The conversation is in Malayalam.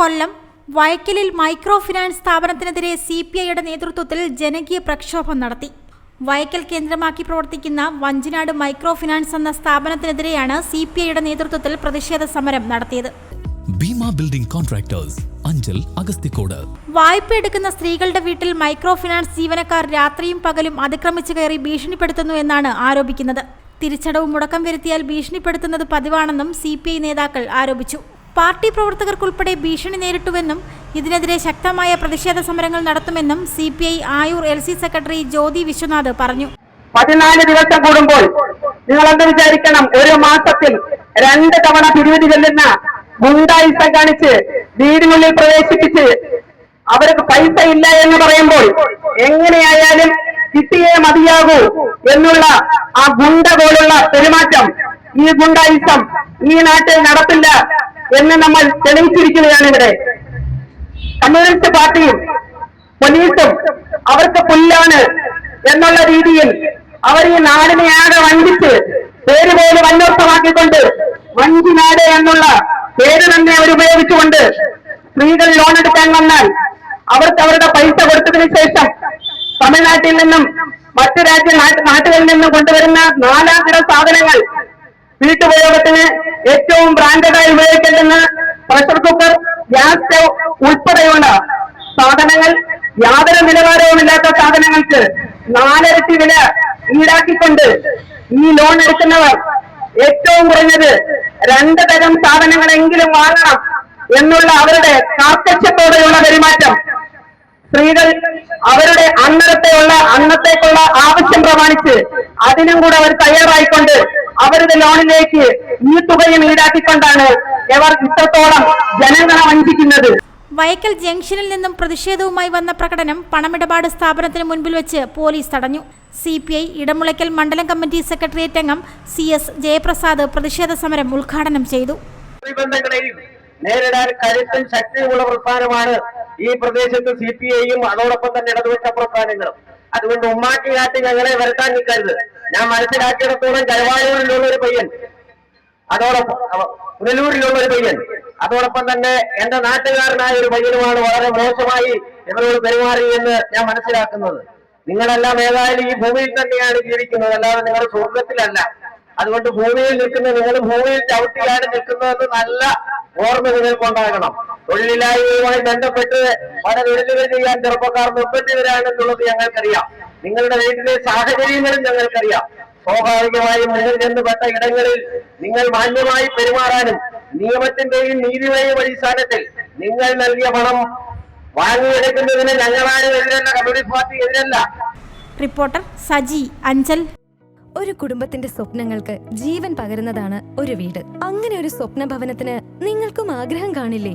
കൊല്ലം വയക്കലിൽ മൈക്രോ ഫിനാൻസ് സ്ഥാപനത്തിനെതിരെ സി പി ഐയുടെ നേതൃത്വത്തിൽ ജനകീയ പ്രക്ഷോഭം നടത്തി. വയക്കൽ കേന്ദ്രമാക്കി പ്രവർത്തിക്കുന്ന വഞ്ചിനാട് മൈക്രോ ഫിനാൻസ് എന്ന സ്ഥാപനത്തിനെതിരെയാണ് സി പി ഐയുടെ നേതൃത്വത്തിൽ പ്രതിഷേധ സമരം നടത്തിയത്. ബിൽഡിംഗ് കോൺട്രാക്ടേഴ്സ് അഞ്ചൽ അഗസ്തിക്കോട് വായ്പ എടുക്കുന്ന സ്ത്രീകളുടെ വീട്ടിൽ മൈക്രോ ഫിനാൻസ് ജീവനക്കാർ രാത്രിയും പകലും അതിക്രമിച്ചു കയറി ഭീഷണിപ്പെടുത്തുന്നു എന്നാണ് ആരോപിക്കുന്നത്. തിരിച്ചടവ് മുടക്കം വരുത്തിയാൽ ഭീഷണിപ്പെടുത്തുന്നത് പതിവാണെന്നും സി പി ഐ നേതാക്കൾ ആരോപിച്ചു. പാർട്ടി പ്രവർത്തകർക്കുൾപ്പെടെ ഭീഷണി നേരിട്ടുവെന്നും ഇതിനെതിരെ ശക്തമായ പ്രതിഷേധ സമരങ്ങൾ നടത്തുമെന്നും C P I Ayur L C secretary Jyothi Viswanath പറഞ്ഞു. പതിനാല് ദിവസം കൂടുമ്പോൾ നിങ്ങൾ എന്ത് വിചാരിക്കണം? ഒരു മാസത്തിൽ രണ്ട് തവണ പിരിവിധി ചെല്ലുന്ന ഗുണ്ടായുസം കാണിച്ച് വീടിനുള്ളിൽ പ്രവേശിപ്പിച്ച് അവർക്ക് പൈസ ഇല്ല എന്ന് പറയുമ്പോൾ എങ്ങനെയായാലും കിട്ടിയേ മതിയാകൂ എന്നുള്ള ആ ഗുണ്ട പോലുള്ള പെരുമാറ്റം ഈ ഗുണ്ടായുസം ഈ നാട്ടിൽ നടപ്പില്ല എന്ന് നമ്മൾ തെളിയിച്ചിരിക്കുകയാണ് ഇവിടെ. കമ്മ്യൂണിസ്റ്റ് പാർട്ടിയും പോലീസും അവർക്ക് പുല്ലാണ് എന്നുള്ള രീതിയിൽ അവർ ഈ നാടിനെ ആകെ വഞ്ചിച്ച് പേര് പോലും അന്വർത്ഥമാക്കിക്കൊണ്ട് വഞ്ചിനാട് എന്നുള്ള പേര് തന്നെ അവർ ഉപയോഗിച്ചുകൊണ്ട് സ്ത്രീകൾ ലോൺ എടുക്കാൻ വന്നാൽ അവർക്ക് അവരുടെ പൈസ കൊടുത്തതിന് ശേഷം തമിഴ്നാട്ടിൽ നിന്നും മറ്റു രാജ്യ നാട്ട് നാട്ടുകളിൽ നിന്നും കൊണ്ടുവരുന്ന നാലാതര സാധനങ്ങൾ വീട്ടുപയോഗത്തിന് ഏറ്റവും ബ്രാൻഡഡായി ഉപയോഗിക്കേണ്ടുന്ന പ്രഷർ കുക്കർ ഗ്യാസ് സ്റ്റവ് ഉൾപ്പെടെയുള്ള സാധനങ്ങൾ യാതൊരു നിലവാരവുമില്ലാത്ത സാധനങ്ങൾക്ക് നാലരട്ടി വില ഈടാക്കിക്കൊണ്ട് ഈ ലോൺ എടുക്കുന്നവർ ഏറ്റവും കുറഞ്ഞത് രണ്ട് തരം സാധനങ്ങളെങ്കിലും വാങ്ങണം എന്നുള്ള അവരുടെ കാർക്കശ്യത്തോടെയുള്ള പെരുമാറ്റം. സ്ത്രീകൾ അവരുടെ അന്നരത്തെയുള്ള അന്നത്തേക്കുള്ള ആവശ്യം പ്രമാണിച്ച് അതിനും കൂടെ അവർ തയ്യാറായിക്കൊണ്ട് അവരുടെ ലോണിലേക്ക് ഈ തുകയും ഈടാക്കിക്കൊണ്ടാണ് ഇവർ ഇത്രത്തോളം ജനങ്ങളെ വഞ്ചിക്കുന്നത്. വയക്കൽ ജംഗ്ഷനിൽ നിന്നും പ്രതിഷേധവുമായി വന്ന പ്രകടനം പണമിടപാട് സ്ഥാപനത്തിന് മുൻപിൽ വെച്ച് പോലീസ് തടഞ്ഞു. സി പി ഐ ഇടമുളയ്ക്കൽ മണ്ഡലം കമ്മിറ്റി സെക്രട്ടേറിയറ്റ് അംഗം സി എസ് ജയപ്രസാദ് പ്രതിഷേധ സമരം ഉദ്ഘാടനം ചെയ്തു. നേരിടാൻ കരുത്തും ശക്തിയുമുള്ള പ്രസ്ഥാനമാണ് ഈ പ്രദേശത്ത് സി പി ഐയും അതോടൊപ്പം തന്നെ ഇടതുപക്ഷ പ്രസ്ഥാനങ്ങളും. അതുകൊണ്ട് ഉമ്മാക്കി കാട്ടി ഞങ്ങളെ വരുത്താൻ നിൽക്കരുത്. ഞാൻ മനസ്സിലാക്കിയിടത്തോളം കരവായൂരിലുള്ള ഒരു പയ്യൻ. അതോടൊപ്പം പുനലൂരിലുള്ള ഒരു പയ്യൻ. അതോടൊപ്പം തന്നെ എന്റെ നാട്ടുകാരനായ ഒരു പയ്യനുമാണ് വളരെ മോശമായി ഇവരോട് പെരുമാറി എന്ന് ഞാൻ മനസ്സിലാക്കുന്നത്. നിങ്ങളെല്ലാം ഏതായാലും ഈ ഭൂമിയിൽ തന്നെയാണ് ജീവിക്കുന്നത്. അല്ലാതെ നിങ്ങളുടെ സ്വർഗത്തിലല്ല. അതുകൊണ്ട് ഭൂമിയിൽ നിൽക്കുന്ന നിങ്ങൾ ഭൂമിയിൽ ചവിട്ടിയാണ് നിൽക്കുന്നതെന്ന് നല്ല ഓർമ്മ നിങ്ങൾക്കുണ്ടാകണം. തൊഴിലില്ലായ്മയുമായി ബന്ധപ്പെട്ട് പല തൊഴിലുകൾ ചെയ്യാൻ ചെറുപ്പക്കാർ നിർബന്ധിതരാണെന്നുള്ളത് ഞങ്ങൾക്കറിയാം. നിങ്ങളുടെ വീട്ടിലെ സാഹചര്യങ്ങളും ഞങ്ങൾക്കറിയാം. സ്വാഭാവികമായും നിങ്ങൾ ചെന്നുപെട്ട ഇടങ്ങളിൽ നിങ്ങൾ മാന്യമായി പെരുമാറാനും നിയമത്തിന്റെയും നീതിയുടെയും അടിസ്ഥാനത്തിൽ നിങ്ങൾ നൽകിയ പണം വാങ്ങിയെടുക്കുന്നതിന് ഞങ്ങളാരും എതിരല്ല കമ്മ്യൂണിസ്റ്റ് പാർട്ടി എതിരല്ല. റിപ്പോർട്ടർ സജി അഞ്ചൽ. ഒരു കുടുംബത്തിന്റെ സ്വപ്നങ്ങൾക്ക് ജീവൻ പകരുന്നതാണ് ഒരു വീട്. അങ്ങനെ ഒരു സ്വപ്ന ഭവനത്തിന് നിങ്ങൾക്കും ആഗ്രഹം കാണില്ലേ?